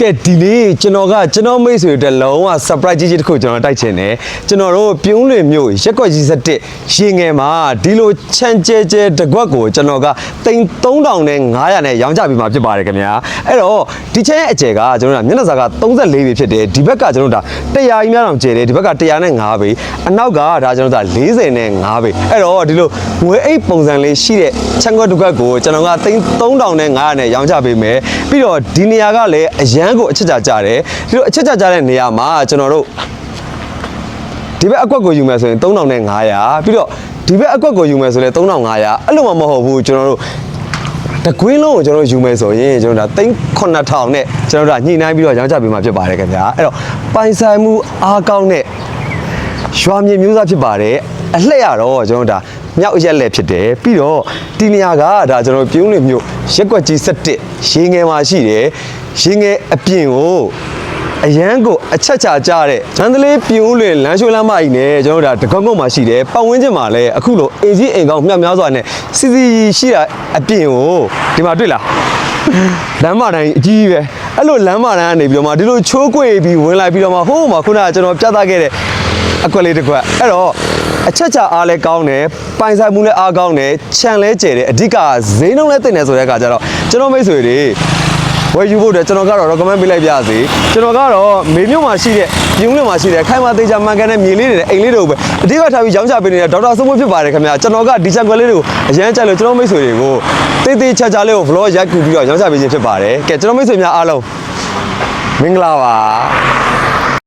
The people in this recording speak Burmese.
ကဲဒီနေ့ကျွန်တော်ကကျွန်တော်မိတ်ဆွေတို့လုံးဝ surprise ကြီးကြီးတစ်ခုကျွန်တော်တိုက်ချင်တယ်ကျွန်တော်တို့ပြုံးလွင်မြို့ရက်ကွက်ကြီး7ရေငယ်မှာဒီလိုချမ်းကျဲကျဲတကွက်ကိုကျွန်တော်ကတိန်3000နဲ့900နဲ့ရောင်းချပေးမှာဖြစ်ပါတယ်ခင်ဗျာအဲ့တော့ဒီချမ်းရဲ့အကျယ်ကကျွန်တော်တို့ကမျက်နှာစာက34ပေဖြစ်တယ်ဒီဘက်ကကျွန်တော်တို့ဒါ100ကြီးများတောင်ကျယ်တယ်ဒီဘက်က100နဲ့5ပေအနောက်ကဒါကျွန်တော်တို့ဒါ40နဲ့5ပေအဲ့တော့ဒီလိုငွေအိတ်ပုံစံလေးရှိတဲ့ချမ်းကွက်တစ်ကွက်ကိုကျွန်တော်ကတိန်3000နဲ့900နဲ့ရောင်းချပေးမယ်ပြီးတော့ဒီနေရာကလည်းအရန်ကိုအချက်ချာကြတယ်ဒီလိုအချက်ချာကြတဲ့နေရာမှာကျွန်တော်တို့ဒီဘက်အကွက်ကိုယူမယ်ဆိုရင်3500ပြီးတော့ဒီဘက်အကွက်ကိုယူမယ်ဆိုရင်3500အဲ့လိုမှမဟုတ်ဘူးကျွန်တော်တို့တကွင်းလုံးကိုကျွန်တော်တို့ယူမယ်ဆိုရင်ကျွန်တော်တို့ဒါ3000နဲ့ကျွန်တော်တို့ဒါညှိနှိုင်းပြီးတော့ရောင်းချပေးမှာဖြစ်ပါတယ်ခင်ဗျာအဲ့တော့ပိုင်ဆိုင်မှုအားကောင်းတဲ့ရွာမြေမျိုးသားဖြစ်ပါတယ်အလှည့်ရတော့ကျွန်တော်တို့ဒါမြောက်ရက်လက်ဖြစ်တယ်ပြီးတော့ဒီနေရာကဒါကျွန်တော်တို့ပြုံးလင်မြို့ ရက်ကွက်ကြီး7ရေငယ်မှာရှိတယ်ရေငယ်အပြင်ကိုအရန်ကိုအချက်ချာကြတဲ့ဇန်တလေးပြိုးလွင်လမ်းရွှေလမ်းမကြီးနဲ့ကျွန်တော်တို့ဒါတကောက်ကုန်းမှာရှိတယ်ပတ်ဝန်းကျင်မှာလည်းအခုလိုအေကြီးအိမ်ကောင်းမြတ်များစွာနဲ့စီစီရှိတာအပြင်ကိုဒီမှာတွေ့လားလမ်းမတိုင်းအကြီးကြီးပဲအဲ့လိုလမ်းမတိုင်းကနေပြီးတော့မှဒီလိုချိုးကွေပြီးဝင်လိုက်ပြီးတော့မှဟိုးမှာခုနကကျွန်တော်ပြသခဲ့တဲ့ အကွက်လေးတစ်ခွက်အဲ့တော့အချက်ချာအားလည်းကောင်းတယ်ပိုင်ဆိုင်မှုလည်းအားကောင်းတယ်ခြံလဲကျယ်တယ်အဓိကဈေးနှုန်းလည်းတင်တယ်ဆိုတဲ့အခါကျတော့ကျွန်တော်မိတ်ဆွေတွေဝယ်ယူဖို့အတွက်ကျွန်တော်ကတော့ recommend ပေးလိုက်ပြစေကျွန်တော်ကတော့မေမြို့မှာရှိတဲ့ပြုံးလင်မှာရှိတဲ့ခိုင်မာသေးချာမှန်ကန်တဲ့မြေလေးတွေနဲ့အိမ်လေးတွေကိုပဲအဓိကထားပြီးရောင်းချပေးနေတဲ့ဒေါက်တာစိုးမိုးဖြစ်ပါတယ်ခင်ဗျာကျွန်တော်ကဒီချက်ကွက်လေးတွေကိုအရန်ကြိုက်လို့ကျွန်တော်မိတ်ဆွေတွေကိုတေးသေးချာချာလေးကို vlog ရိုက်ကူပြီးတော့ရောင်းချပေးခြင်းဖြစ်ပါတယ်ကဲကျွန်တော်မိတ်ဆွေများအားလုံးမင်္ဂလာပါ